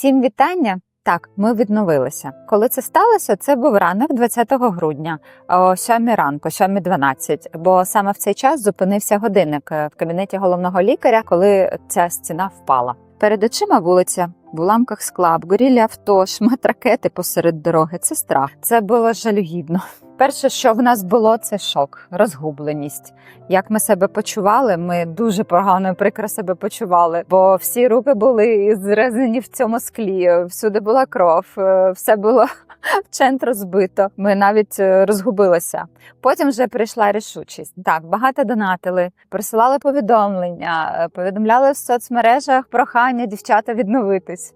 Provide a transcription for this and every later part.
Всім вітання! Так, ми відновилися. Коли це сталося, це був ранок 20 грудня, о 7 ранку, 7.12, бо саме в цей час зупинився годинник е, в кабінеті головного лікаря, коли ця стіна впала. Перед очима вулиця, в уламках скла, обгорілі авто, шмат ракети посеред дороги. Це страх. Це було жалюгідно. Перше, що в нас було, це шок, розгубленість. Як ми себе почували, ми дуже погано і прикро себе почували, бо всі руки були зрезані в цьому склі, всюди була кров, е, все було вчент розбито. Ми навіть е, розгубилися. Потім вже прийшла рішучість. Так, багато донатили, присилали повідомлення, е, повідомляли в соцмережах прохання дівчата відновитись.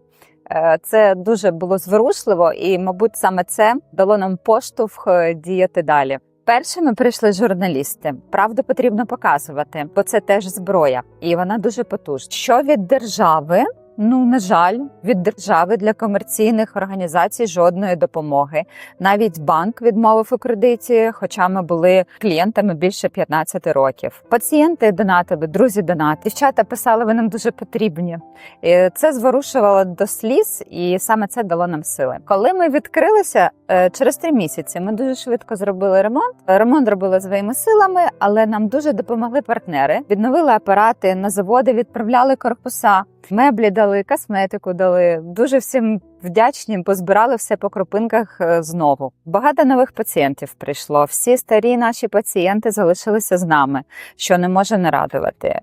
Е, Це дуже було зворушливо, і, мабуть, саме це дало нам поштовх е, діяти далі. Першими прийшли журналісти. Правду потрібно показувати, бо це теж зброя, і вона дуже потужна. Що від держави? Ну, на жаль, від держави для комерційних організацій жодної допомоги. Навіть банк відмовив у кредиті, хоча ми були клієнтами більше 15 років. Пацієнти донатили, друзі донат. Дівчата писали, ви нам дуже потрібні. І Це зворушувало до сліз, і саме це дало нам сили. Коли ми відкрилися е, через три місяці, ми дуже швидко зробили ремонт. Ремонт робили своїми силами, але нам дуже допомогли партнери. Відновили апарати на заводи, відправляли корпуса, меблі дали, косметику дали. Дуже всім вдячні, позбирали все по крупинках е, знову. Багато нових пацієнтів прийшло. Всі старі наші пацієнти залишилися з нами, що не може не радувати.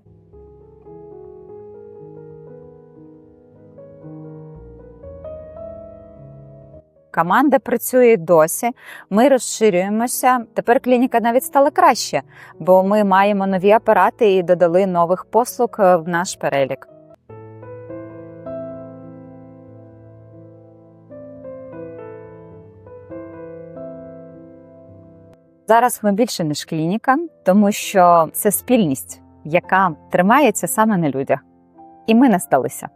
Команда працює досі. Ми розширюємося. Тепер клініка навіть стала краще, бо ми маємо нові апарати і додали нових послуг е, в наш перелік. Зараз ми більше ніж клініка, тому що це спільність, яка тримається саме на людях. І ми не сталися.